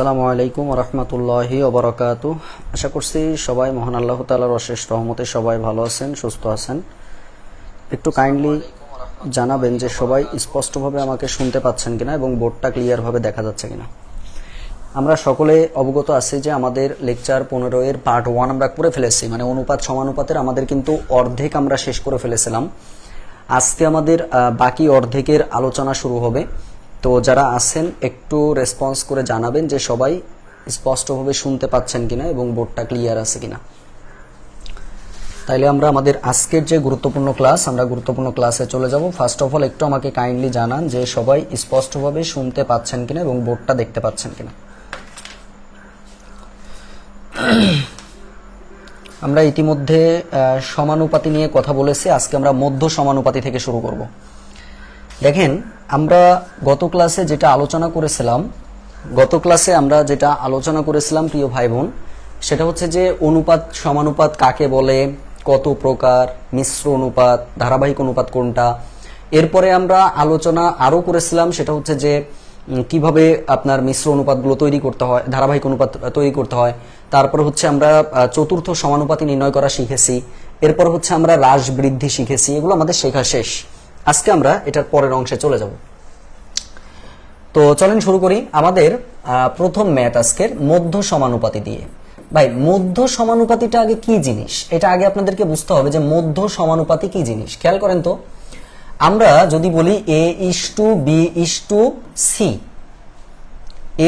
আসসালামু আলাইকুম রহমতুল্লাহি ওবরাকাতু আশা করছি সবাই মহান আল্লাহ তালার অশেষ রহমতে সবাই ভালো আছেন, সুস্থ আছেন। একটু কাইন্ডলি জানাবেন যে সবাই স্পষ্টভাবে আমাকে শুনতে পাচ্ছেন কিনা এবং বোর্ডটা ক্লিয়ারভাবে দেখা যাচ্ছে কিনা। আমরা সকলে অবগত আছি যে আমাদের লেকচার পনেরো এর পার্ট ওয়ান আমরা করে ফেলেছি মানে অনুপাত সমানুপাতের আমাদের কিন্তু অর্ধেক আমরা শেষ করে ফেলেছিলাম। আজকে আমাদের বাকি অর্ধেকের আলোচনা শুরু হবে। তো যারা আছেন, একটু রেসপন্স করে জানাবেন যে সবাই স্পষ্টভাবে শুনতে পাচ্ছেন কিনা এবং বোর্ডটা ক্লিয়ার আছে কিনা। তাইলে আমরা আমাদের আজকের যে গুরুত্বপূর্ণ ক্লাস আমরা গুরুত্বপূর্ণ ক্লাসে চলে যাব। ফার্স্ট অফ অল একটু আমাকে কাইন্ডলি জানান যে সবাই স্পষ্টভাবে শুনতে পাচ্ছেন কিনা এবং বোর্ডটা দেখতে পাচ্ছেন কিনা। আমরা ইতিমধ্যে সমানুপাতি নিয়ে কথা বলেছি। আজকে আমরা মধ্য সমানুপাতি থেকে শুরু করব। দেখেন, আমরা গত ক্লাসে যেটা আলোচনা করেছিলাম, গত ক্লাসে আমরা যেটা আলোচনা করেছিলাম, প্রিয় ভাই বোন সেটা হচ্ছে যে অনুপাত সমানুপাত কাকে বলে, কত প্রকার, মিশ্র অনুপাত, ধারাবাহিক অনুপাত কোনটা। এরপরে আমরা আলোচনা আরও করেছিলাম, সেটা হচ্ছে যে কীভাবে আপনার মিশ্র অনুপাতগুলো তৈরি করতে হয়, ধারাবাহিক অনুপাত তৈরি করতে হয়। তারপর হচ্ছে আমরা চতুর্থ সমানুপাতি নির্ণয় করা শিখেছি। এরপর হচ্ছে আমরা হ্রাস বৃদ্ধি শিখেছি। এগুলো আমাদের শেখা শেষ। আজকে আমরা এটার পরের অংশে চলে যাব। তো চলেন শুরু করি আমাদের প্রথম ম্যাথ আজকের মধ্য সমানুপাতি দিয়ে। ভাই, মধ্য সমানুপাতিটা আগে কি জিনিস? এটা আগে আপনাদেরকে বুঝতে হবে যে মধ্য সমানুপাতি কি জিনিস। খেয়াল করেন তো। আমরা যদি বলি A is to B is to C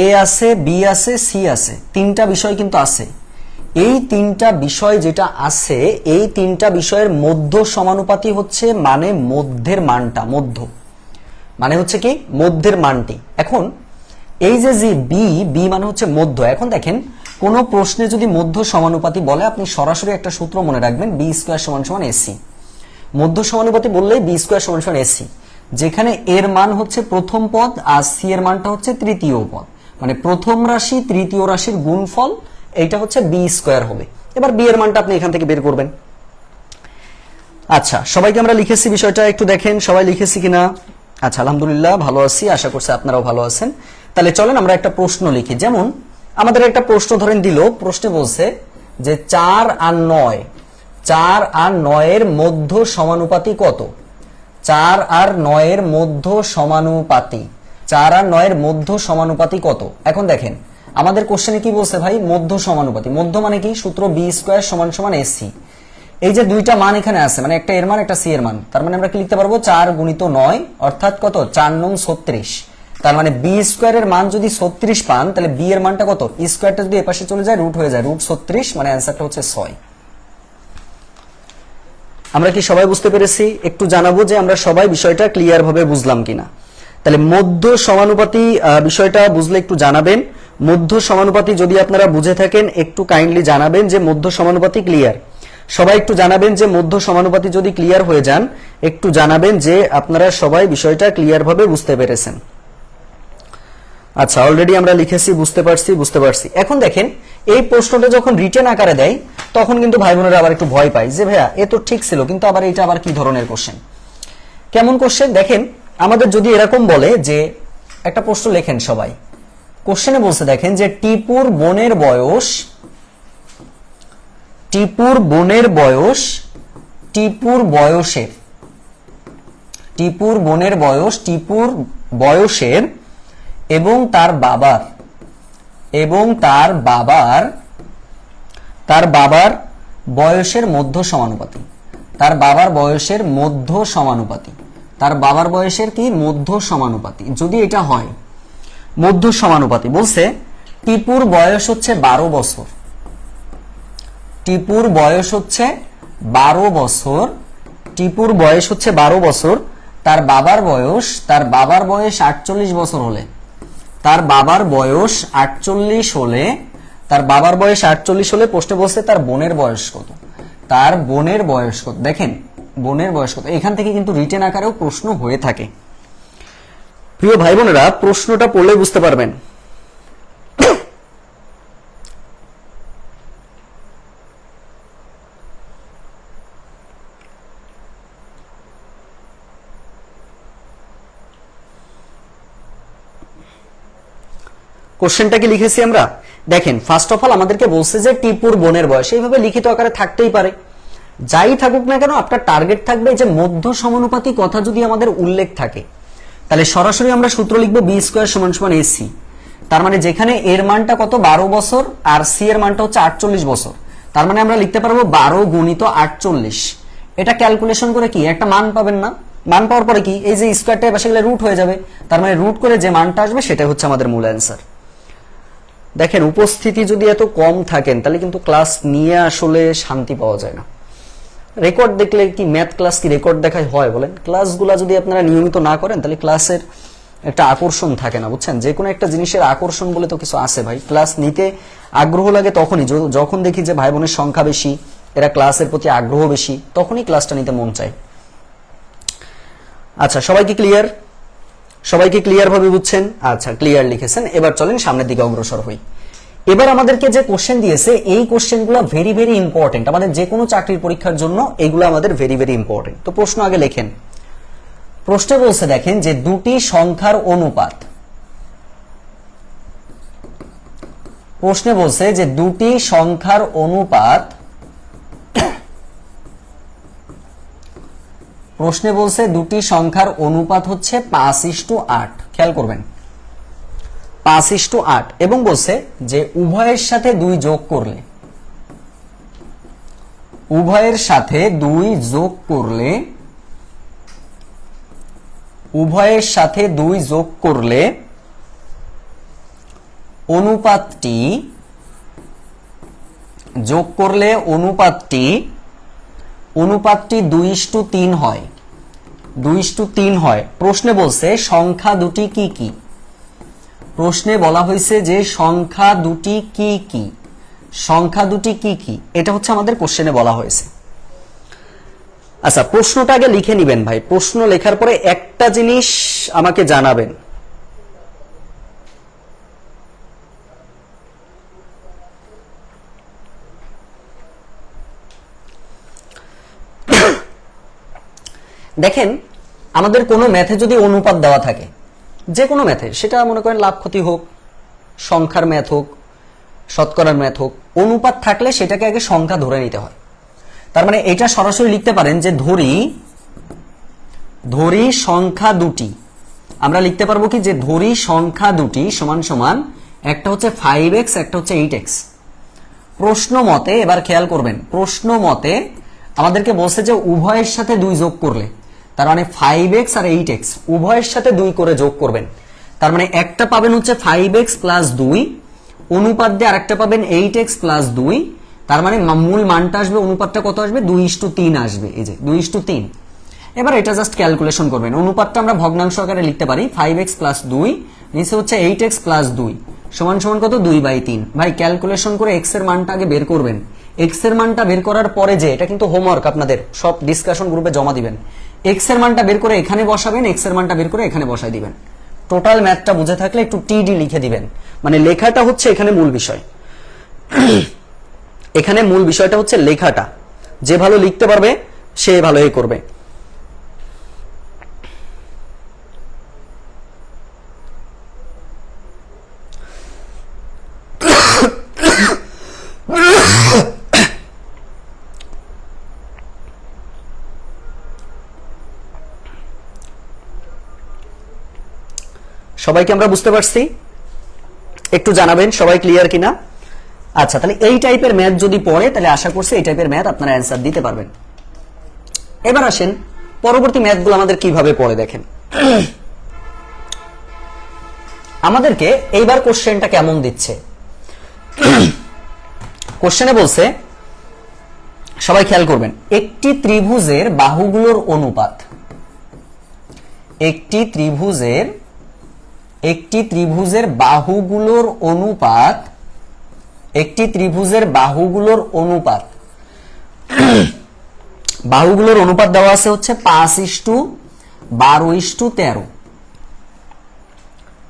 A আছে বি আছে সি আছে, তিনটা বিষয় কিন্তু আছে। এই তিনটা বিষয় যেটা আছে, এই তিনটা বিষয়ের মধ্য সমানুপাতি হচ্ছে মানে মধ্যের মানটা, মধ্য। মানে হচ্ছে কি? মধ্যের মানটি। এখন, এই যে যে বি বি মানে হচ্ছে মধ্য। এখন দেখেন, কোন প্রশ্নে যদি মধ্য সমানুপাতি বলে, আপনি সরাসরি একটা সূত্র মনে রাখবেন, বি স্কোয়ার সমান সমান এসি। মধ্য সমানুপাতি বললেই বি স্কোয়ার সমান সমান এসি। যেখানে এর মান হচ্ছে প্রথম পদ, আর সি এর মানটা হচ্ছে তৃতীয় পদ। মানে প্রথম রাশি তৃতীয় রাশির গুণফল এইটা হচ্ছে বি স্কোয়ার হবে। এবার বি এর মানটা আপনি এখান থেকে বের করবেন। আচ্ছা সবাইকে আমরা লিখেছি বিষয়টা, একটু দেখেন সবাই লিখেছি কিনা। আচ্ছা আলহামদুলিল্লাহ, ভালো আছি, আশা করছি আপনারাও ভালো আছেন। তাহলে চলেন আমরা একটা প্রশ্ন লিখি। যেমন, আমাদের একটা প্রশ্ন ধরেন দিল, প্রশ্নে বলছে যে চার আর নয়, চার আর নয়ের মধ্য সমানুপাতি কত? চার আর নয়ের মধ্য সমানুপাতি, চার আর নয়ের মধ্য সমানুপাতি কত? এখন দেখেন আমাদের কোশ্চেনে কি বলছে ভাই? মধ্য সমানুপাতি। মধ্য মানে কি? সূত্র বি স্কোয়ার সমান সমান এসি এই যে দুইটা মান এখানে আছে মানে একটা এর মান, একটা সি এর মান। তার মানে আমরা কি লিখতে পারব? চার গুণিত নয়, অর্থাৎ কত? চার নং ছত্রিশ। তার মানে বি স্কোয়ারের মান যদি ছত্রিশ পান, তাহলে বি এর মানটা কত? স্কোয়ারটা যদি এপাশে চলে যায় রুট হয়ে যায়। রুট ছত্রিশ মানে অ্যান্সারটা হচ্ছে ছয়। আমরা কি সবাই বুঝতে পেরেছি? একটু জানাব যে আমরা সবাই বিষয়টা ক্লিয়ার ভাবে বুঝলাম কিনা। তাহলে মধ্য সমানুপাতি বিষয়টা বুঝলে একটু জানাবেন। মধ্য সমানুপাতি যদি আপনারা বুঝে থাকেন, একটু কাইন্ডলি জানাবেন যে মধ্য সমানুপাতি ক্লিয়ার সবাই একটু জানাবেন যে মধ্য সমানুপাতি যদি ক্লিয়ার হয়ে যান, একটু জানাবেন যে আপনারা সবাই বিষয়টা ক্লিয়ার ভাবে বুঝতে পেরেছেন। আচ্ছা অলরেডি আমরা লিখেছি, বুঝতে পারছি বুঝতে পারছি। এখন দেখেন, এই প্রশ্নটা যখন রিটেন আকারে দেয়, তখন কিন্তু ভাই বোনেরা আবার একটু ভয় পায় যে, ভাইয়া, এ তো ঠিক ছিল, কিন্তু আবার এটা আবার কি ধরনের কোশ্চেন কেমন কোশ্চেন দেখেন, আমাদের যদি এরকম বলে যে, একটা প্রশ্ন লেখেন সবাই কোশ্চেনে বলছে, দেখেন যে টিপুর বোনের বয়স, টিপুর বোনের বয়স, টিপুর বয়সের, টিপুর বোনের বয়স, টিপুর বয়সের এবং তার বাবার, এবং তার বাবার তার বাবার বয়সের মধ্য সমানুপাতি, তার বাবার বয়সের মধ্য সমানুপাতি, তার বাবার বয়সের কি? মধ্য সমানুপাতি। যদি এটা হয় মধ্য সমানুপাতি। বলছে, টিপুর বয়স হচ্ছে বারো বছর। টিপুর বয়স হচ্ছে বারো বছর। টিপুর বয়স হচ্ছে বারো বছর। তার বাবার বয়স, তার বাবার বয়স আটচল্লিশ বছর হলে। তার বাবার বয়স আটচল্লিশ হলে, তার বাবার বয়স আটচল্লিশ হলে প্রশ্নে বলছে তার বোনের বয়স কত? তার বোনের বয়স কত? দেখেন, বোনের বয়স কত? এখান থেকে কিন্তু রিটেন আকারেও প্রশ্ন হয়ে থাকে। প্রিয় ভাই বোনেরা প্রশ্নটা পড়লে বুঝতে পারবেন। কোশ্চেনটা কি লিখেছি আমরা? দেখেন ফার্স্ট অফ অল আমাদেরকে বলছে যে টিপুর বোনের বয়স, এইভাবে লিখিত আকারে থাকতেই পারে। যাই থাকুক না কেন, আপনার টার্গেট থাকবে যে মধ্য সমানুপাতি কথা যদি আমাদের উল্লেখ থাকে। তাহলে সরাসরি আমরা সূত্র লিখব বি স্কোয়ার সমান সমান এসি তার মানে যেখানে এর মানটা কত? বারো বছর, আর সি এর মানটা হচ্ছে আটচল্লিশ বছর। তার মানে আমরা লিখতে পারব বারো গুণিত আটচল্লিশ। এটা ক্যালকুলেশন করে কি? একটা মান পাবেন না। মান পাওয়ার পরে কি? এই যে স্কোয়ারটা এবার সেগুলো রুট হয়ে যাবে। তার মানে রুট করে যে মানটা আসবে সেটা হচ্ছে আমাদের মূল অ্যান্সার দেখেন, উপস্থিতি যদি এত কম থাকেন, তাহলে কিন্তু ক্লাস নিয়ে আসলে শান্তি পাওয়া যায় না। রেকর্ড দেখলে কি ম্যাথ ক্লাস কি রেকর্ড দেখায়? হয়, বলেন। ক্লাসগুলো যদি আপনারা নিয়মিত না করেন, তাহলে ক্লাসের একটা আকর্ষণ থাকে না, বুঝছেন? যে কোনো একটা জিনিসের আকর্ষণ বলে তো কিছু আছে ভাই। ক্লাস নিতে আগ্রহ লাগে তখনই। যখন দেখি যে ভাই বোনের সংখ্যা বেশি, এরা ক্লাসের প্রতি আগ্রহ বেশি, তখনই ক্লাসটা নিতে মন চায়। আচ্ছা সবাই কি ক্লিয়ার সবাই কি ক্লিয়ার ভাবে বুঝছেন? আচ্ছা ক্লিয়ার লিখেছেন। এবার চলেন সামনের দিকে অগ্রসর হই। এবার আমাদেরকে যে কোশ্চেন দিয়েছে, এই কোশ্চেনগুলো ভেরি ভেরি ইম্পর্টেন্ট আমাদের যে কোনো চাকরির পরীক্ষার জন্য এগুলো আমাদের ভেরি ভেরি ইম্পর্টেন্ট তো প্রশ্ন আগে লেখেন। প্রশ্নে বলছে, দেখেন যে দুটি সংখ্যার অনুপাত। প্রশ্নে বলছে যে দুটি সংখ্যার অনুপাত প্রশ্নে বলছে দুটি সংখ্যার অনুপাত হচ্ছে পাঁচ ইস্টু আট। খেয়াল করবেন। পাঁচ ইস্টু আট, এবং বলছে যে উভয়ের সাথে দুই যোগ করলে। উভয়ের সাথে দুই যোগ করলে, উভয়ের সাথে দুই যোগ করলে অনুপাতটি যোগ করলে অনুপাতটি অনুপাতটি দুই ইস্টু তিন হয়। দুই ইস্টু তিন হয়। প্রশ্নে বলছে সংখ্যা দুটি কি কি? প্রশ্নে বলা হয়েছে যে সংখ্যা দুটি কি কি? সংখ্যা দুটি কি কি? এটা হচ্ছে আমাদের কোশ্চেনে বলা হয়েছে। আচ্ছা প্রশ্নটা আগে লিখে নিবেন ভাই। প্রশ্ন লেখার পরে একটা জিনিস আমাকে জানাবেন। দেখেন, আমাদের কোনো ম্যাথে যদি অনুপাত দেওয়া থাকে যে কোনো ম্যাথে সেটা মনে করেন লাভ ক্ষতি হোক, সংখ্যার ম্যাথ হোক, শতকরার ম্যাথ হোক, অনুপাত থাকলে সেটাকে আগে সংখ্যা ধরে নিতে হয়। তার মানে এটা সরাসরি লিখতে পারেন যে ধরি ধরি সংখ্যা দুটি। আমরা লিখতে পারব কি যে ধরি সংখ্যা দুটি সমান সমান একটা হচ্ছে ফাইভ এক্স একটা হচ্ছে এইট এক্স প্রশ্ন মতে, এবার খেয়াল করবেন, প্রশ্ন মতে আমাদেরকে বলছে যে উভয়ের সাথে দুই যোগ করলে। তার মানে ফাইভ এক্স আর এইট এক্স উভয়ের সাথে দুই করে যোগ করবেন। তার মানে একটা পাবেন হচ্ছে ফাইভ এক্স প্লাস দুই, অনুপাত দিয়ে আরেকটা পাবেন এইট এক্স প্লাস দুই, তার মানে মূল মানটা আসবে, অনুপাতটা কত আসবে? দুই ইস্টু তিন আসবে, এই যে দুই ইস্টু তিন। এবার এটা জাস্ট ক্যালকুলেশন করবেন। অনুপাতটা আমরা ভগ্নাংশ আকারে লিখতে পারি ফাইভ এক্স প্লাস দুই, নিচে হচ্ছে এইট এক্স প্লাস দুই, সমান সমান কত? দুই বাই তিন। ভাই ক্যালকুলেশন করে এক্সের মানটা আগে বের করবেন। এক্সের মানটা বের করার পরে যে, এটা কিন্তু হোমওয়ার্ক আপনাদের, সব ডিসকাশন গ্রুপে জমা দিবেন। এক্সের মানটা বের করে এখানে বসাবেন এক্সের মানটা বের করে এখানে বসাই দিবেন। টোটাল ম্যাথটা বুঝে থাকলে একটু টিডি লিখে দিবেন। মানে লেখাটা হচ্ছে এখানে মূল বিষয়। এখানে মূল বিষয়টা হচ্ছে লেখাটা। যে ভালো লিখতে পারবে, সে ভালো এ করবে। সবাইকে আমরা বুঝতে পারছি? একটু জানাবেন, সবাই ক্লিয়ার কিনা? আচ্ছা তাহলে এই টাইপের ম্যাথ যদি পড়ে, তাহলে আশা করছি এই টাইপের ম্যাথ আপনারা অ্যান্সার দিতে পারবেন। এবার আসেন, পরবর্তী ম্যাথগুলো আমাদের কীভাবে পড়ে দেখেন। আমাদেরকে এইবার কোশ্চেনটা কেমন দিচ্ছে? কোশ্চেনে বলছে, সবাই খেয়াল করবেন, একটি ত্রিভুজের বাহুগুলোর অনুপাত, একটি ত্রিভুজের একটি ত্রিভুজের বাহুগুলোর অনুপাত, একটি ত্রিভুজের বাহুগুলোর অনুপাত। বাহুগুলোর অনুপাত দেওয়া আছে হচ্ছে পাঁচ ইস্টু বারো ইস্টু তেরো।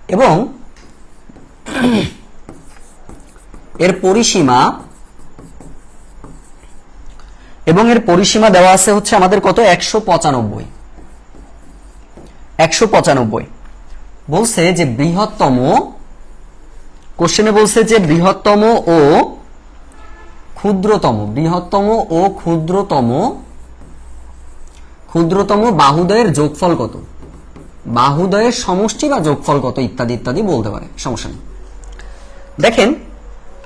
এবং এর পরিসীমা, এবং এর পরিসীমা দেওয়া আছে হচ্ছে আমাদের কত? একশো পঁচানব্বই। একশো পঁচানব্বই। বলছে যে বৃহত্তম কোশ্চেনে বলছে যে বৃহত্তম ও ক্ষুদ্রতম, বৃহত্তম ও ক্ষুদ্রতম ক্ষুদ্রতম বাহুদয়ের যোগফল কত? বাহুদয়ের সমষ্টি বা যোগফল কত? ইত্যাদি ইত্যাদি বলতে পারে, সমস্যা নেই। দেখেন,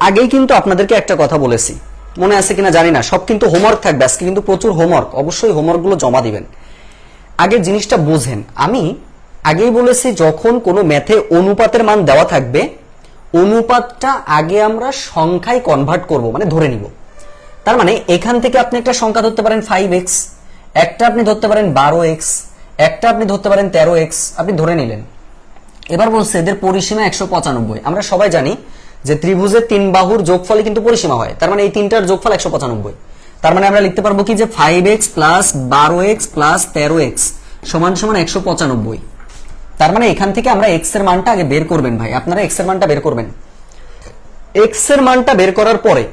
আগেই কিন্তু আপনাদেরকে একটা কথা বলেছি। মনে আছে কিনা জানি না, সব কিন্তু হোমওয়ার্ক থাকবে, আজকে কিন্তু প্রচুর হোমওয়ার্ক অবশ্যই হোমওয়ার্কগুলো জমা দিবেন। আগে জিনিসটা বোঝেন, আমি আগেই বলেছি, যখন কোনো ম্যাথে অনুপাতের মান দেওয়া থাকবে, অনুপাতটা আগে আমরা সংখ্যায় কনভার্ট করব মানে ধরে নিব। তার মানে এখান থেকে আপনি একটা সংখ্যা ধরতে পারেন ফাইভ এক্স একটা আপনি ধরতে পারেন বারো এক্স একটা আপনি ধরতে পারেন তেরো এক্স আপনি ধরে নিলেন। এবার বলছে এদের পরিসীমা একশো পঁচানব্বই। আমরা সবাই জানি যে ত্রিভুজের তিন বাহুর যোগফলে কিন্তু পরিসীমা হয়। তার মানে এই তিনটার যোগফল একশো পঁচানব্বই। তার মানে আমরা লিখতে পারব কি যে ফাইভ এক্স প্লাস বারো এক্স প্লাস তেরো এক্স সমান সমান একশো পঁচানব্বই। তার মানে এখান থেকে আমরা এক্সের মানটা আগে বের করবেন ভাই। আপনারা এক্সের মানটা বের করবেন। এক্সের মানটা বের করার পরে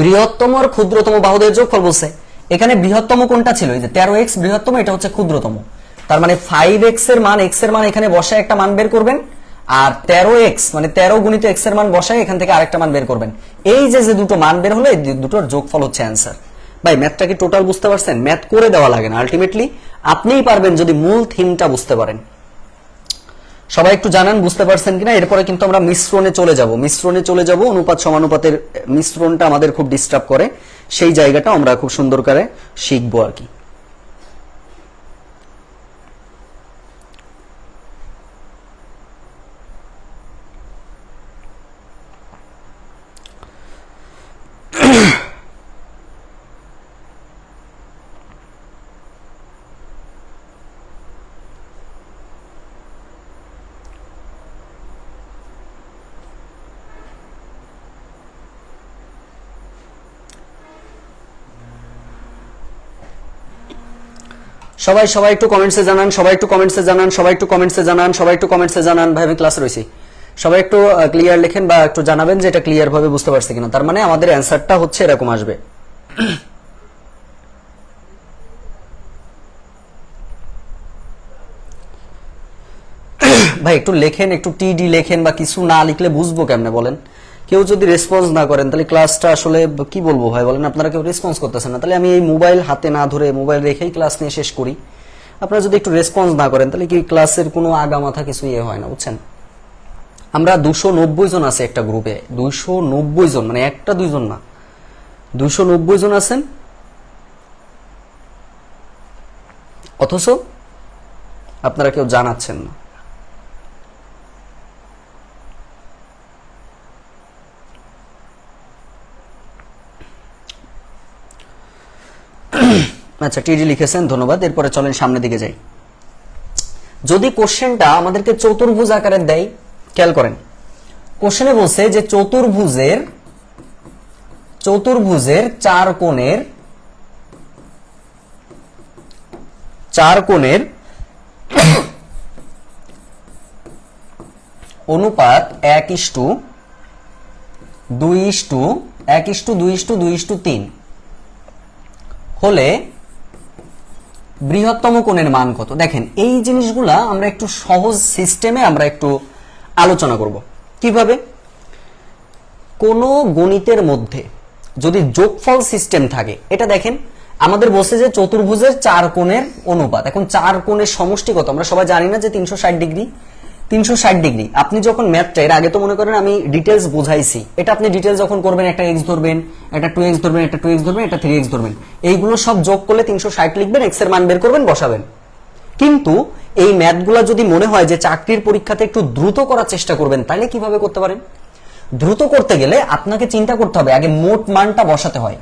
বৃহত্তম আর ক্ষুদ্রতম বাহুদের যোগফল বলছে। এখানে বৃহত্তম কোনটা ছিল? যে তেরো এক্স বৃহত্তম, এটা হচ্ছে ক্ষুদ্রতম। তার মানে ফাইভ এক্সের মান এক্সের মান এখানে বসায় একটা মান বের করবেন। আর তেরো এক্স মানে তেরো গুণিত এক্সের মান বসায় এখান থেকে আরেকটা মান বের করবেন। এই যে যে দুটো মান বের হলো, এই দুটোর যোগফল হচ্ছে অ্যান্সার ভাই ম্যাথটা কি টোটাল বুঝতে পারছেন? ম্যাথ করে দেওয়া লাগে না আলটিমেটলি আপনিই পারবেন যদি মূল থিমটা বুঝতে পারেন। সবাই একটু জানান, বুঝতে পারছেন কিনা? এরপরে কিন্তু আমরা মিশ্রণে চলে যাব। মিশ্রণে চলে যাব, অনুপাত সমানুপাতের মিশ্রণটা আমাদের খুব ডিস্টার্ব করে। সেই জায়গাটা আমরা খুব সুন্দর করে শিখব আর কি। সবাই সবাই একটু কমেন্টসে জানান, সবাই একটু কমেন্টসে জানান, সবাই একটু কমেন্টসে জানান, সবাই একটু কমেন্টসে জানান। ভাই, আমি ক্লাসে রয়েছি। সবাই একটু ক্লিয়ার লেখেন বা একটু জানাবেন যে এটা ক্লিয়ার ভাবে বুঝতে পারছে কিনা। তার মানে আমাদের অ্যান্সারটা হচ্ছে এরকম আসবে। ভাই, একটু লেখেন, একটু টিডি লেখেন বা কিছু না লিখলে বুঝব কেমনে, বলেন। কেউ যদি রেসপন্স না করেন, তাহলে ক্লাসটা আসলে কি বলব ভাই বলেন? আপনারা কেউ রেসপন্স করতেছেন না। তাহলে আমি এই মোবাইল হাতে না ধরে মোবাইল রেখেই ক্লাস নিয়ে শেষ করি। আপনারা যদি একটু রেসপন্স না করেন, তাহলে কি ক্লাসের কোনো আগা মাথা কিছু ইয়ে হয় না, বুঝছেন? আমরা দুশো নব্বই জন আছে একটা গ্রুপে দুইশো নব্বই জন মানে একটা দুইজন না। দুশো নব্বই জন আছেন। অথচ আপনারা কেউ জানাচ্ছেন না। আচ্ছা টিডি লিখেছেন, ধন্যবাদ। এরপরে চলেন সামনের দিকে যাই। যদি কোশ্চেনটা আমাদেরকে চতুর্ভুজ আকারে দেয়, খেয়াল করেন। কোশ্চেনে বলছে যে চতুর্ভুজের চতুর্ভুজের চার কোণের চার কোণের অনুপাত এক ইস্টু দুই ইস্টু এক ইস্টু দুই ইস্টু দুই ইস্টু তিন। হলে বৃহত্তম কোণের মান কত? দেখেন, এই জিনিসগুলা আমরা একটু সহজ সিস্টেমে আমরা একটু আলোচনা করব। কীভাবে? কোনো গণিতের মধ্যে যদি যোগফল সিস্টেম থাকে, এটা দেখেন, আমাদের বসে যে চতুর্ভুজের চার কোণের অনুপাত। এখন চার কোণের সমষ্টি কত? আমরা সবাই জানি না যে তিনশো ষাট ডিগ্রি। তিনশো ষাট ডিগ্রি। আপনি যখন ম্যাথটা এর আগে তো মনে করেন আমি ডিটেলস বুঝাইছি। এটা আপনি ডিটেলস যখন করবেন, একটা এক্স ধরবেন, একটা টু এক্স ধরবেন, একটা টু এক্স ধরবেন, একটা থ্রি এক্স ধরবেন। এইগুলো সব যোগ করলে তিনশো ষাট লিখবেন এক্সের মান বের করবেন, বসাবেন। কিন্তু এই ম্যাথগুলা যদি মনে হয় যে চাকরির পরীক্ষাতে একটু দ্রুত করার চেষ্টা করবেন, তাহলে কীভাবে করতে পারেন? দ্রুত করতে গেলে আপনাকে চিন্তা করতে হবে, আগে মোট মানটা বসাতে হয়।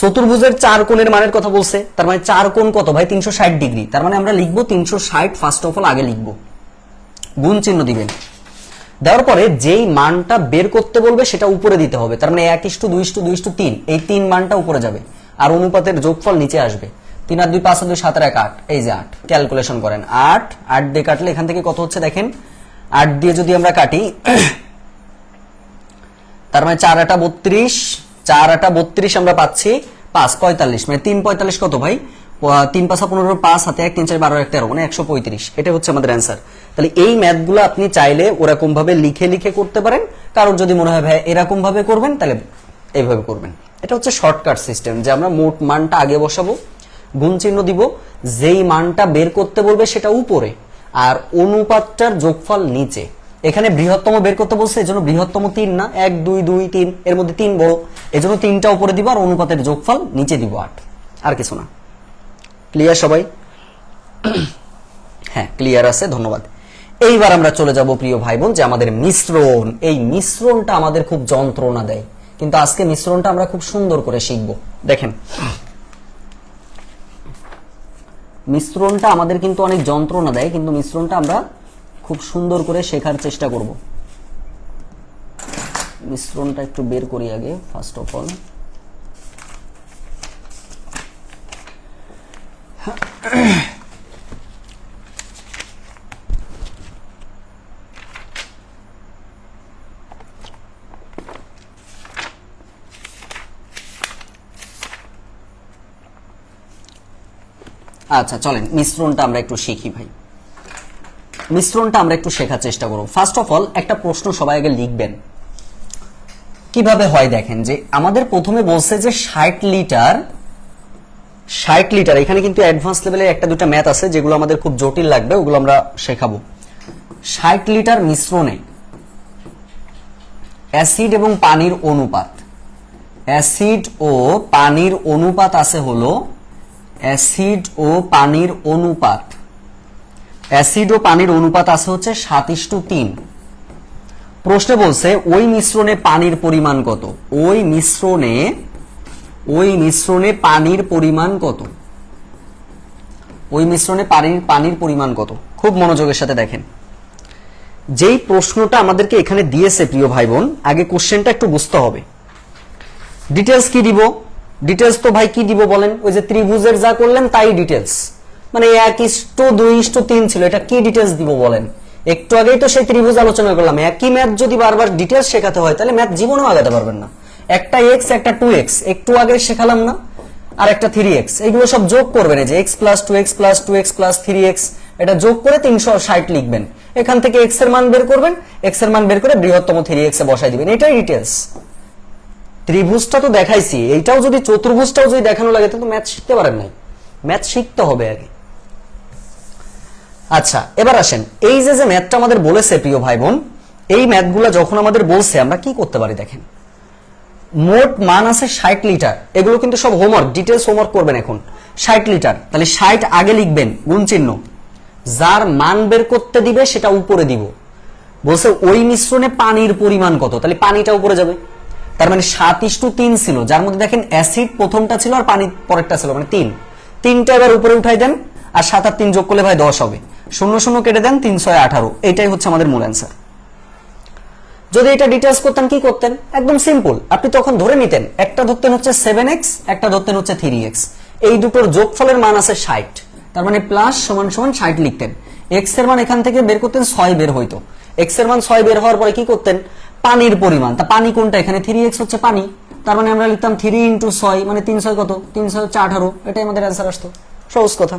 চতুর্ভুজের চার কোণের মানের কথা বলছে, তার মানে চার কোণ কত? ভাই, তিনশো ষাট ডিগ্রি। তার মানে আমরা লিখব তিনশো ষাট ফার্স্ট অফ অল আগে লিখব। গুণ চিহ্ন দিবেন। দেওয়ার পরে যেই মানটা বের করতে বলবে সেটা উপরে দিতে হবে। তার মানে এক ইস্টু দুই ইস্টু দুই ইস্টু তিন। এই তিন মানটা উপরে যাবে। আর অনুপাতের যোগফল নিচে আসবে। তিন আর দুই পাঁচ দুই সাত আর এক আট। এই যে আট। ক্যালকুলেশন করেন। আট আট দিয়ে কাটলে এখান থেকে কত হচ্ছে দেখেন? আট দিয়ে যদি আমরা কাটি, তার মানে চার আটা বত্রিশ, চার আটা বত্রিশ আমরা পাচ্ছি পাঁচ পঁয়তাল্লিশ। মানে তিন পঁয়তাল্লিশ কত ভাই? তিন পাঁচা পনেরো, পাঁচ হাতে এক, তিন চার, বারো, এক, তেরো মানে একশো পঁয়ত্রিশ। এটা হচ্ছে আমাদের অ্যান্সার তাহলে এই ম্যাথগুলো আপনি চাইলে ওরকম ভাবে লিখে লিখে করতে পারেন। কারোর যদি মনে হয়, ভাই এরকম ভাবে করবেন, তাহলে এইভাবে করবেন। এটা হচ্ছে শর্টকাট সিস্টেম যে আমরা মোট মানটা আগে বসাবো, গুণ চিহ্ন দিব, যেই মানটা বের করতে বলবে সেটা উপরে, আর অনুপাতটার যোগফল নিচে। এখানে বৃহত্তম বের করতে বলছে, এজন্য বৃহত্তম তিন না, এক, দুই দুই, তিন, এর মধ্যে তিন বড়। এজন্য তিনটা উপরে দিব আর অনুপাতের যোগফল নিচে দিব আট। আর কিছু না। ক্লিয়ার সবাই? হ্যাঁ ক্লিয়ার আছে, ধন্যবাদ। এইবার আমরা চলে যাব, প্রিয় ভাই বোন যে আমাদের মিশ্রণ। এই মিশ্রণটা আমাদের খুব যন্ত্রণা দেয়। কিন্তু আজকে মিশ্রণটা আমরা খুব সুন্দর করে শিখব। দেখেন। মিশ্রণটা আমাদের কিন্তু অনেক যন্ত্রণা দেয়, কিন্তু মিশ্রণটা আমরা খুব সুন্দর করে শেখার চেষ্টা করব। মিশ্রণটা একটু বের করি আগে ফার্স্ট অফ অল আচ্ছা চলেন, মিশ্রণটা আমরা একটু শিখি ভাই। মিশ্রণটা আমরা একটু শেখার চেষ্টা করব। ফার্স্ট অফ অল একটা প্রশ্ন সবাই আগে লিখবেন। কীভাবে হয় দেখেন যে, আমাদের প্রথমে বলছে যে ষাট লিটার ষাট লিটার। এখানে কিন্তু অ্যাডভান্স লেভেলে একটা দুটা ম্যাথ আছে যেগুলো আমাদের খুব জটিল লাগবে, ওগুলো আমরা শেখাবো। ষাট লিটার মিশ্রণে অ্যাসিড এবং পানির অনুপাত। অ্যাসিড ও পানির অনুপাত আছে হলো অ্যাসিড ও পানির অনুপাত। অ্যাসিড ও পানির অনুপাত আছে হচ্ছে সাত ইস্টু তিন। প্রশ্নে বলছে, ওই মিশ্রণে পানির পরিমাণ কত? ওই মিশ্রণে ওই মিশ্রণে পানির পরিমাণ কত? ওই মিশ্রণে পানির পানির পরিমাণ কত? খুব মনোযোগের সাথে দেখেন। যেই প্রশ্নটা আমাদেরকে এখানে দিয়েছে প্রিয় ভাই বোন আগে কোশ্চেনটা একটু বুঝতে হবে। ডিটেলস কি দিব? ডিটেলস তো ভাই কি দিব বলেন? ওই যে ত্রিভুজের যা করলেন, তাই ডিটেলস মানে এক ইস্টো দুই ইস্টো তিন ছিল, এটা কি ডিটেলস দিব বলেন? একটু আগেই তো সেই ত্রিভুজ আলোচনা করলাম। একই ম্যাথ যদি বারবার ডিটেলস শেখাতে হয়, তাহলে ম্যাথ জীবনেও আগাতে পারবেন না। একটা এক্স একটা টু এক্স একটু আগে শেখালাম না, আর একটা থ্রি এক্স এগুলো সব যোগ করবেন যে x plus two x plus two x plus three x এটা যোগ করে তিনশো ষাট লিখবেন। এখান থেকে এক্সের মান বের করবেন এক্সের মান বের করে বৃহত্তম থ্রি এক্স এ বসাই দিবেন। এটাই ডিটেলস ত্রিভুজটা তো দেখাইছি, এইটাও যদি চতুর্ভুজটাও যদি দেখানো লাগে তো ম্যাথ শিখতে পারেন নাই। ম্যাথ শিখতে হবে আগে। আচ্ছা এবার আসেন। এই যে যে ম্যাথটা আমাদের বলেছে, প্রিয় ভাই বোন, এই ম্যাথগুলো যখন আমাদের বলছে, আমরা কি করতে পারি দেখেন? মোট মান আছে ষাট লিটার। এগুলো কিন্তু সব হোমওয়ার্ক ডিটেলস হোমওয়ার্ক করবেন এখন। ষাট লিটার, তাহলে ষাট আগে লিখবেন, গুণ চিহ্ন। যার মান বের করতে দিবে, সেটা উপরে দিব। বলছে ওই মিশ্রণে পানির পরিমাণ কত, তাহলে পানিটা উপরে যাবে। তার মানে সাত ইস্টু তিন ছিল, যার মধ্যে দেখেন অ্যাসিড প্রথমটা ছিল আর পানি পরেরটা ছিল মানে তিন। তিনটা এবার উপরে উঠাই দেন, আর সাত আর তিন যোগ করলে ভাই দশ হবে। শূন্য শূন্য কেটে দেন তিনশো আঠারো। এটাই হচ্ছে আমাদের মূল অ্যান্সার যদি এটা ডিটেলস করতেন, কি করতেন? একদম সিম্পল আপনি তখন ধরে নিতেন, একটা ধরতেন হচ্ছে সেভেন এক্স একটা ধরতেন হচ্ছে থ্রি এক্স এই দুটোর যোগফলের মান আছে ষাট। তার মানে প্লাস সমান সমান ষাট লিখতেন। এক্সের মান এখান থেকে বের করতেন ছয় বের হইতো। এক্সের মান ছয় বের হওয়ার পরে কি করতেন? পানির পরিমাণ। তা পানি কোনটা? এখানে থ্রি এক্স হচ্ছে পানি। তার মানে আমরা লিখতাম থ্রি ইন্টু ছয় মানে তিন ছয় কত? তিন ছয় হচ্ছে আঠারো। এটাই আমাদের অ্যান্সার আসতো। সহজ কথা।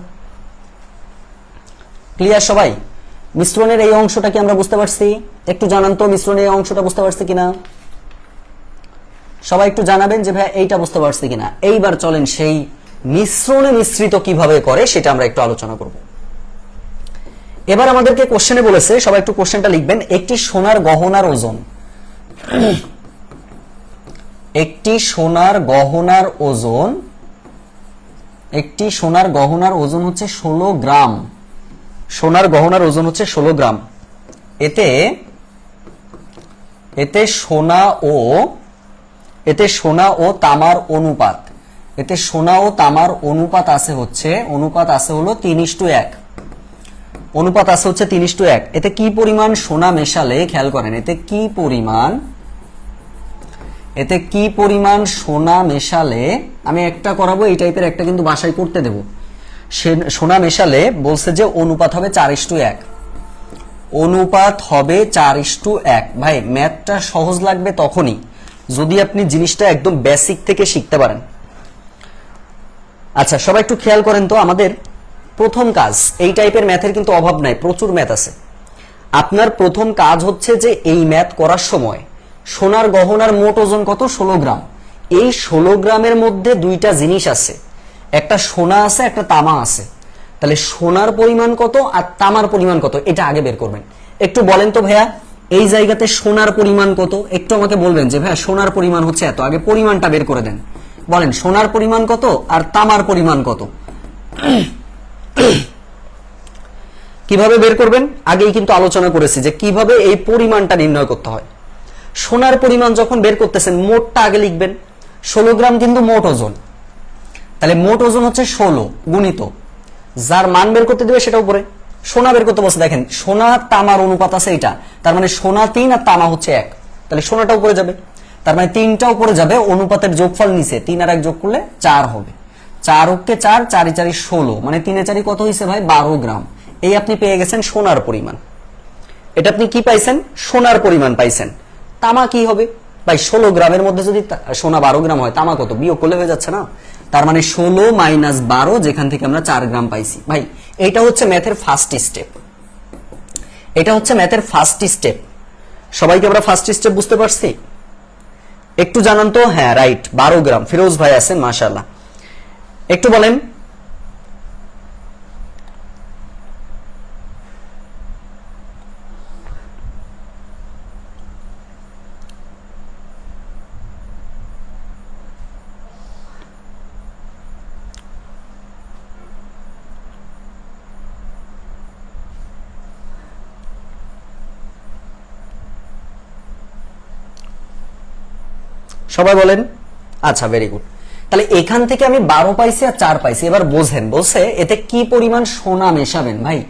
ক্লিয়ার সবাই? মিশ্রণের এই অংশটা কি আমরা বুঝতে পারছি? একটু জানান তো মিশ্রণের এই অংশটা বুঝতে পারছি কিনা? সবাই একটু জানাবেন যে ভাই এইটা বুঝতে পারছি কিনা। এইবার চলেন সেই মিশ্রণে মিশ্রিত কীভাবে করে সেটা আমরা একটু আলোচনা করব। এবার আমাদেরকে কোশ্চেনে বলেছে, সবাই একটু কোশ্চেনটা লিখবেন। একটি সোনার গহনার ওজন। একটি সোনার গহনার ওজন, একটি সোনার গহনার ওজন হচ্ছে ষোলো গ্রাম। সোনার গহনার ওজন হচ্ছে ষোলো গ্রাম। এতে এতে সোনা ও, এতে সোনা ও তামার অনুপাত। এতে সোনা ও তামার অনুপাত আছে হচ্ছে, অনুপাত আছে হলো তিন ইস্টু এক। অনুপাত আছে হচ্ছে তিন ইস্টু এক। এতে কি পরিমাণ সোনা মেশালে, খেয়াল করেন, এতে কি পরিমাণ, এতে কি পরিমাণ সোনা মেশালে, আমি একটা করাবো, এই টাইপের একটা কিন্তু বাসায় করতে দেব। সোনা মেশালে বলছে যে অনুপাত হবে চার ইস্টু এক। অনুপাত হবে চার ইস্টু এক। ভাই, ম্যাথটা সহজ লাগবে তখনই যদি আপনি জিনিসটা একদম বেসিক থেকে শিখতে পারেন। আচ্ছা সবাই একটু খেয়াল করেন তো, আমাদের প্রথম কাজ, এই টাইপের ম্যাথের কিন্তু অভাব নাই, প্রচুর ম্যাথ আছে। আপনার প্রথম কাজ হচ্ছে যে এই ম্যাথ করার সময় সোনার গহনার মোট ওজন কত? ষোলো গ্রাম। এই ষোলো গ্রামের মধ্যে দুইটা জিনিস আছে। একটা সোনা আছে, একটা তামা আছে। তাহলে সোনার পরিমাণ কত আর তামার পরিমাণ কত? এটা আগে বের করবেন। একটু বলেন তো ভাইয়া, এই জায়গাতে সোনার পরিমাণ কত? একটু আমাকে বলবেন যে, ভাইয়া, সোনার পরিমাণ হচ্ছে এত। আগে পরিমাণটা বের করে দেন। বলেন, সোনার পরিমাণ কত আর তামার পরিমাণ কত? কীভাবে বের করবেন? আগেই কিন্তু আলোচনা করেছি যে, কীভাবে এই পরিমাণটা নির্ণয় করতে হয়। সোনার পরিমাণ যখন বের করতেছেন, মোটটা আগে লিখবেন। ষোলো গ্রাম কিন্তু মোট ওজন। তাহলে মোট ওজন হচ্ছে ষোলো গুণিত। যার মান বের করতে দেবে সেটা উপরে। সোনা বের করতে বসে দেখেন, সোনা তামার অনুপাত আছে এটা তার মানে সোনা তিন আর তামা হচ্ছে এক। তাহলে সোনাটা উপরে যাবে। তার মানে তিনটা উপরে যাবে, অনুপাতের যোগফল নিচে। তিন আর এক যোগ করলে চার হবে। চার অক্ষে চার, চারি চারি ষোলো। মানে তিনে চারি কত হয়েছে ভাই? বারো গ্রাম। এই আপনি পেয়ে গেছেন সোনার পরিমাণ। এটা আপনি কি পাইছেন? সোনার পরিমাণ পাইছেন। তামা কি হবে? ভাই, ষোলো গ্রামের মধ্যে যদি সোনা বারো গ্রাম হয়, তামা কত? বিয়োগ করলে হয়ে যাচ্ছে না? তার মানে ষোলো মাইনাস বারো, যেখান থেকে আমরা চার গ্রাম পাইছি। ভাই, এটা হচ্ছে ম্যাথের ফার্স্ট স্টেপ এটা হচ্ছে ম্যাথের ফার্স্ট স্টেপ সবাইকে আমরা ফার্স্ট স্টেপ বুঝতে পারছি? একটু জানান তো? হ্যাঁ রাইট বারো গ্রাম। ফিরোজ ভাই আছেন মাসাল্লাহ একটু বলেন। সবাই বলেন আচ্ছা ভেরি গুড তাহলে এখান থেকে আমি বারো পাইছি আর চার পাইছি। এবার বোঝেন, বলছে এতে কি পরিমাণ সোনা মেশাবেন ভাই?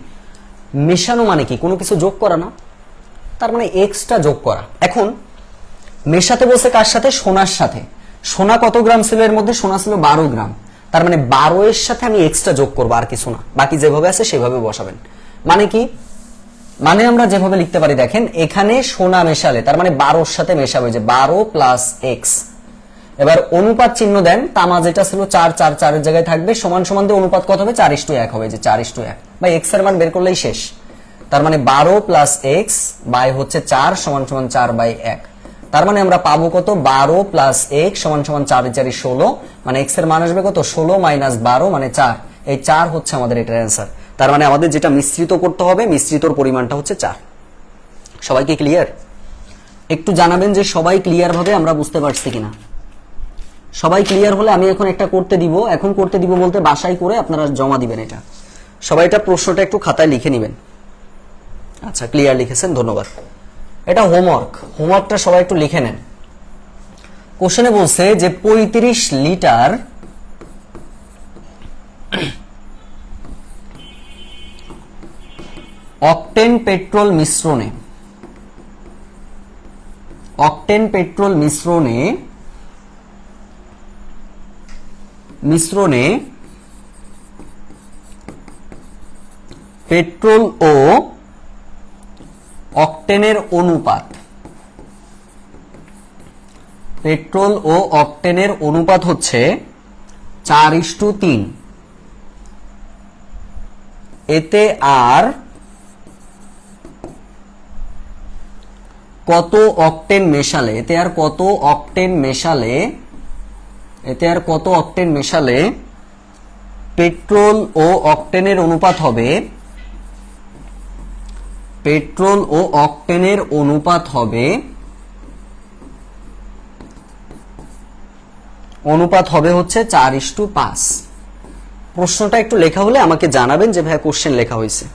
মেশানো মানে কি? কোনো কিছু যোগ করা না? তার মানে এক্সট্রা যোগ করা। এখন মেশাতে বসে কার সাথে? সোনার সাথে। সোনা কত গ্রাম ছিল এর মধ্যে? সোনা ছিল বারো গ্রাম। তার মানে বারো এর সাথে আমি এক্সট্রা যোগ করব, আর কিছু না। বাকি যেভাবে আছে সেভাবে বসাবেন। মানে কি? মানে আমরা যেভাবে লিখতে পারি, দেখেন, এখানে সোনা মেশালে, তার মানে বারোর সাথে মেশাবে, যে বারো প্লাস এক্স এবার অনুপাত চিহ্ন দেন, তামা যেটা ছিল চার চার, চারের জায়গায় থাকবে, সমান সমান দিয়ে অনুপাত কত হবে? চার ইস্টু এক হবে, যে চার ইস্টু এক। বা এক্সের মান বের করলেই শেষ। তার মানে বারো প্লাস এক্স বাই হচ্ছে চার, সমান সমান চার বাই এক। তার মানে আমরা পাবো কত? বারো প্লাস এক্স সমান সমান চার চারি ষোলো। মানে এক্সের মান আসবে কত? ষোলো মাইনাস বারো মানে চার। এই চার হচ্ছে আমাদের এটার অ্যান্সার তার মানে আমাদের যেটা মিশ্রিত করতে হবে, মিশ্রিতর পরিমাণটা হচ্ছে চার। সবাইকে ক্লিয়ার একটু জানাবেন যে সবাই ক্লিয়ার ভাবে আমরা বুঝতে পারছি কিনা। সবাই ক্লিয়ার হলে আমি এখন একটা করতে দিব, এখন করতে দিব বলতে বাসায় করে আপনারা জমা দিবেন এটা। সবাই এটা প্রশ্নটা একটু খাতায় লিখে নেবেন। আচ্ছা ক্লিয়ার লিখেছেন, ধন্যবাদ। এটা হোমওয়ার্ক হোমওয়ার্কটা সবাই একটু লিখে নেন। কোশ্চেনে বলছে যে পঁয়ত্রিশ লিটার অকটেন পেট্রোল মিশ্রণে, অকটেন পেট্রোল মিশ্রণে মিশ্রণে পেট্রোল ও অকটেনের অনুপাত, পেট্রোল ও অকটেনের অনুপাত হচ্ছে চার ইস্টু তিন। এতে আর কত অকটেন মেশালে, এতে আর কত অকটেন মেশালে, এতে আর কত অকটেন মেশালে পেট্রোল ও অকটেনের অনুপাত হবে, পেট্রোল ও অকটেনের অনুপাত হবে অনুপাত হবে হচ্ছে চার ইস্টু পাঁচ। প্রশ্নটা একটু লেখা হলে আমাকে জানাবেন যে ভাইয়া কোশ্চেন লেখা হয়েছে।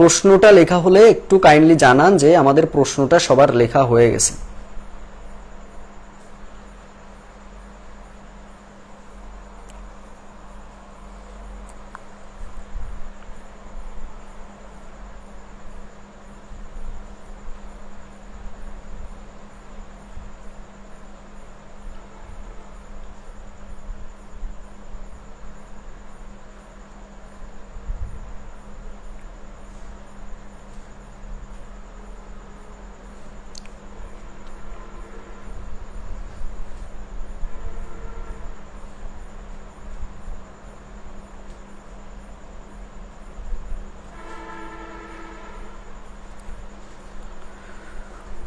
প্রশ্নটা লেখা হলে একটু কাইন্ডলি জানান যে আমাদের প্রশ্নটা সবার লেখা হয়ে গেছে।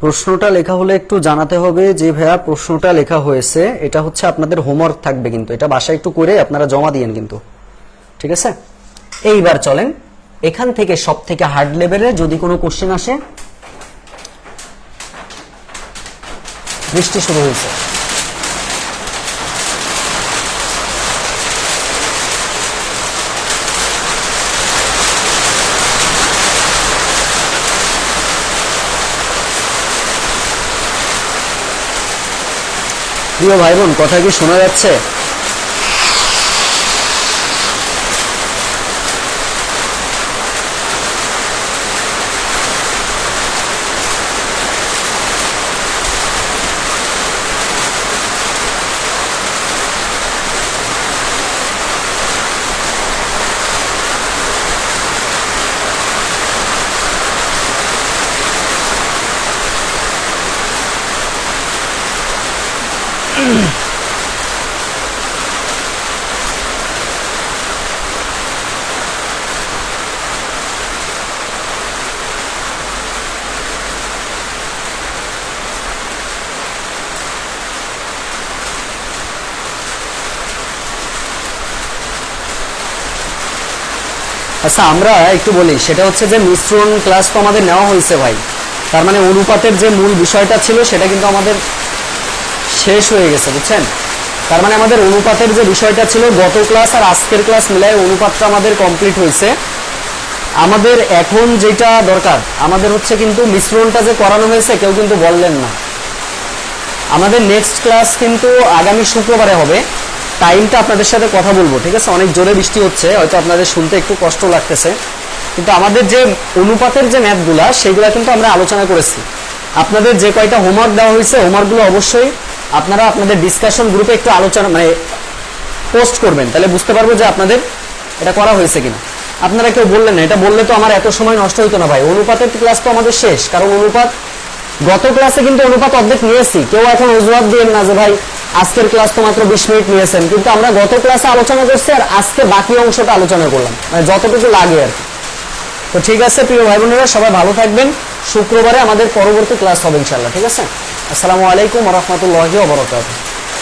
প্রশ্নটা লেখা হলে একটু জানাতে হবে যে ভাইয়া প্রশ্নটা লেখা হয়েছে, এটা হচ্ছে আপনাদের হোমওয়ার্ক থাকবে কিন্তু, এটা বাসায় একটু করে আপনারা জমা দিয়েন কিন্তু। ঠিক আছে? এইবার চলেন। এখান থেকে সব থেকে হার্ড লেভেলে যদি কোনো কোশ্চেন আসে, বৃষ্টি শুরু হয়েছে। প্রিয় ভাই বোন কথা কি শোনা যাচ্ছে? আচ্ছা আমরা একটু বলি, সেটা হচ্ছে যে মিশ্রণ ক্লাস তো আমাদের নেওয়া হয়েছে ভাই। তার মানে অনুপাতের যে মূল বিষয়টা ছিল, সেটা কিন্তু আমাদের শেষ হয়ে গেছে, বুঝছেন? তার মানে আমাদের অনুপাতের যে বিষয়টা ছিল, গত ক্লাস আর আজকের ক্লাস মিলায় অনুপাতটা আমাদের কমপ্লিট হয়েছে। আমাদের এখন যেটা দরকার, আমাদের হচ্ছে কিন্তু মিশ্রণটা যে করানো হয়েছে, কেউ কিন্তু বললেন না। আমাদের নেক্সট ক্লাস কিন্তু আগামী শুক্রবারে হবে। টাইমটা আপনাদের সাথে কথা বলব, ঠিক আছে? অনেক জোরে বৃষ্টি হচ্ছে, হয়তো আপনাদের শুনতে একটু কষ্ট লাগতেছে। কিন্তু আমাদের যে অনুপাতের যে ম্যাথগুলা সেগুলা কিন্তু আমরা আলোচনা করেছি। আপনাদের যে কয়টা হোমওয়ার্ক দেওয়া হয়েছে হোমওয়ার্কগুলো অবশ্যই আপনারা আপনাদের ডিসকাশন গ্রুপে একটু আলোচনা মানে পোস্ট করবেন। তাহলে বুঝতে পারব যে আপনাদের এটা করা হয়েছে কিনা। আপনারা কেউ বললেন না, এটা বললে তো আমার এত সময় নষ্ট হতো না ভাই। অনুপাতের ক্লাস তো আমাদের শেষ, কারণ অনুপাত, গত ক্লাসে কিন্তু অনুপাত অর্ধেক নিয়েছি। কেউ এখন অজুহাত দিয়েন না যে ভাই আজকের ক্লাস তো মাত্র বিশ মিনিট নিয়েছেন, কিন্তু আমরা গত ক্লাসে আলোচনা করছি আর আজকে বাকি অংশটা আলোচনা করলাম। মানে যতটুকু লাগে আর তো ঠিক আছে, প্রিয় ভাই বোনেরা, সবাই ভালো থাকবেন। শুক্রবারে আমাদের পরবর্তী ক্লাস হবে ইনশাল্লাহ ঠিক আছে? আসসালামু আলাইকুম রহমতুল্লাহ ওবরাকাতুহু